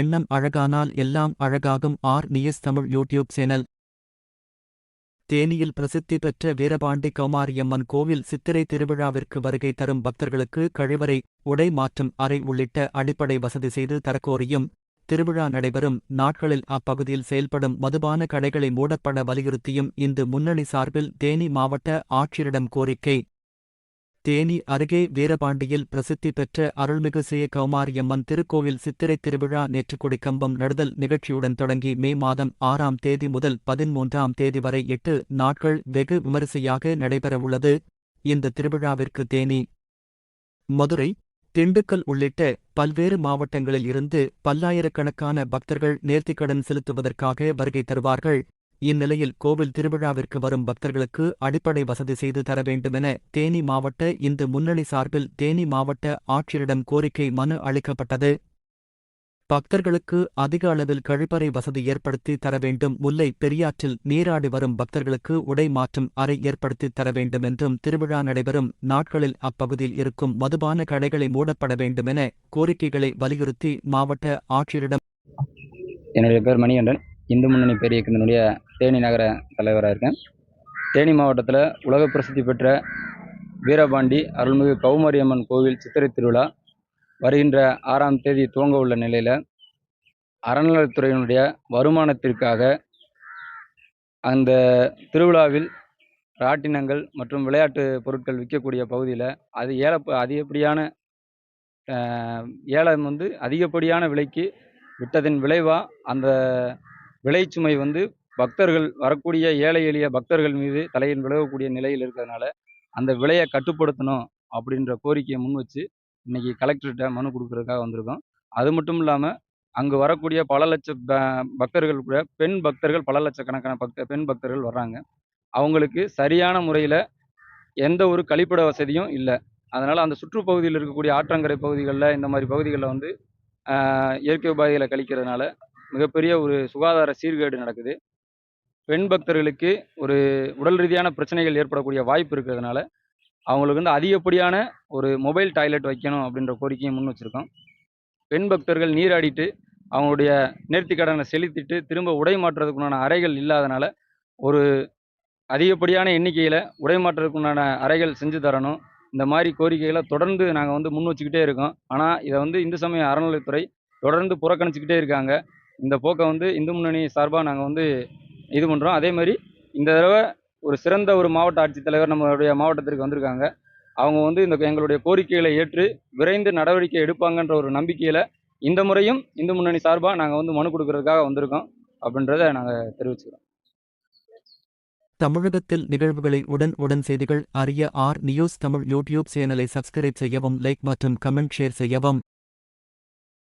எண்ணம் அழகானால் எல்லாம் அழகாகும். R. News Tamil YouTube channel. தேனியில் பிரசித்தி பெற்ற வீரபாண்டி கௌமாரியம்மன் கோவில் சித்திரை திருவிழாவிற்கு வருகை தரும் பக்தர்களுக்கு கழிவறை உடை மாற்றும் அறை உள்ளிட்ட அடிப்படை வசதி செய்து தரக்கோரியும் திருவிழா நடைபெறும். நாட்களில் அப்பகுதியில் செயல்படும் மதுபான கடைகளை மூடப்பட வலியுறுத்தியும் இந்து முன்னணி சார்பில் தேனி மாவட்ட ஆட்சியரிடம் கோரிக்கை. தேனி அருகே வீரபாண்டியில் பிரசித்தி பெற்ற அருள்மிகு செய்ய கௌமாரியம்மன் திருக்கோவில் சித்திரை திருவிழா நேற்று கொடிக்கம்பம் நடுதல் நிகழ்ச்சியுடன் தொடங்கி மே மாதம் ஆறாம் தேதி முதல் பதிமூன்றாம் தேதி வரை எட்டு நாட்கள் வெகு விமரிசையாக நடைபெறவுள்ளது. இந்த திருவிழாவிற்கு தேனி மதுரை திண்டுக்கல் உள்ளிட்ட பல்வேறு மாவட்டங்களில் இருந்து பல்லாயிரக்கணக்கான பக்தர்கள் நேர்த்திக்கடன் செலுத்துவதற்காக வருகை தருவார்கள். இந்நிலையில் கோவில் திருவிழாவிற்கு வரும் பக்தர்களுக்கு அடிப்படை வசதி செய்து தர வேண்டுமென தேனி மாவட்ட இந்து முன்னணி சார்பில் தேனி மாவட்ட ஆட்சியரிடம் கோரிக்கை மனு அளிக்கப்பட்டது. பக்தர்களுக்கு அதிக அளவில் கழிப்பறை வசதி ஏற்படுத்தி தர வேண்டும். முல்லை பெரியாற்றில் நீராடி வரும் பக்தர்களுக்கு உடை மாற்றும் அறை ஏற்படுத்தி தர வேண்டும் என்றும் திருவிழா நடைபெறும் நாட்களில் அப்பகுதியில் இருக்கும் மதுபான கடைகளை மூடப்பட வேண்டுமென கோரிக்கைகளை வலியுறுத்தி மாவட்ட ஆட்சியரிடம் என்னுடைய பேர் மணிகண்டன். இந்து முன்னணி பெரிய தேனி நகர தலைவராக இருக்கேன். தேனி மாவட்டத்தில் உலக பிரசித்தி பெற்ற வீரபாண்டி அருள்மிகு கௌமாரியம்மன் கோவில் சித்திரை திருவிழா வருகின்ற ஆறாம் தேதி துவங்க உள்ள நிலையில் அறநிலையத்துறையினுடைய வருமானத்திற்காக அந்த திருவிழாவில் ராட்டினங்கள் மற்றும் விளையாட்டு பொருட்கள் விற்கக்கூடிய பகுதியில் அது ஏல அதிகப்படியான ஏலம் வந்து அதிகப்படியான விலைக்கு விட்டதன் விளைவாக அந்த விளைச்சுமை வந்து பக்தர்கள் வரக்கூடிய ஏழை எளிய பக்தர்கள் மீது தலையின் விலகக்கூடிய நிலையில் இருக்கிறதுனால அந்த விலையை கட்டுப்படுத்தணும் அப்படின்ற கோரிக்கையை முன் வச்சு இன்னைக்கு கலெக்டர்கிட்ட மனு கொடுக்கறதுக்காக வந்திருக்கோம். அது மட்டும் இல்லாமல் அங்கே வரக்கூடிய பல லட்ச பக்தர்கள் கூட பெண் பக்தர்கள் பல லட்சக்கணக்கான பக்த பெண் பக்தர்கள் வர்றாங்க. அவங்களுக்கு சரியான முறையில் எந்த ஒரு கழிப்பிட வசதியும் இல்லை. அதனால் அந்த சுற்றுப்பகுதியில் இருக்கக்கூடிய ஆற்றங்கரை பகுதிகளில் இந்த மாதிரி பகுதிகளில் வந்து இயற்கை உபாதைகளை கழிக்கிறதுனால மிகப்பெரிய ஒரு சுகாதார சீர்கேடு நடக்குது. பெண் பக்தர்களுக்கு ஒரு உடல் ரீதியான பிரச்சனைகள் ஏற்படக்கூடிய வாய்ப்பு இருக்கிறதுனால அவங்களுக்கு வந்து அதிகப்படியான ஒரு மொபைல் டாய்லெட் வைக்கணும் அப்படின்ற கோரிக்கையை முன் வச்சுருக்கோம். பெண் பக்தர்கள் நீராடிட்டு அவங்களுடைய நேர்த்தி கடனை செலுத்திட்டு திரும்ப உடை மாற்றுறதுக்குண்டான அறைகள் இல்லாதனால ஒரு அதிகப்படியான எண்ணிக்கையில் உடை மாற்றுறதுக்குண்டான அறைகள் செஞ்சு தரணும். இந்த மாதிரி கோரிக்கைகளை தொடர்ந்து நாங்கள் வந்து முன் வச்சுக்கிட்டே இருக்கோம். ஆனால் இதை வந்து இந்து சமய அறநிலைத்துறை தொடர்ந்து புறக்கணிச்சுக்கிட்டே இருக்காங்க. இந்த போக்கை வந்து இந்து முன்னணி சார்பாக நாங்கள் வந்து இது பண்ணுறோம் அதே மாதிரி இந்த தடவை ஒரு சிறந்த ஒரு மாவட்ட ஆட்சித்தலைவர் நம்மளுடைய மாவட்டத்திற்கு வந்திருக்காங்க. அவங்க வந்து இந்த எங்களுடைய கோரிக்கைகளை ஏற்று விரைந்து நடவடிக்கை எடுப்பாங்கன்ற ஒரு நம்பிக்கையில் இந்த முறையும் இந்து முன்னணி சார்பாக நாங்கள் வந்து மனு கொடுக்கறதுக்காக வந்திருக்கோம் அப்படின்றத நாங்கள் தெரிவிச்சுக்கிறோம். தமிழகத்தில் நிகழ்வுகளை உடன் உடன் செய்திகள் அறிய ஆர் நியூஸ் தமிழ் யூடியூப் சேனலை சப்ஸ்கிரைப் செய்யவும் லைக் மற்றும் கமெண்ட் ஷேர் செய்யவும்.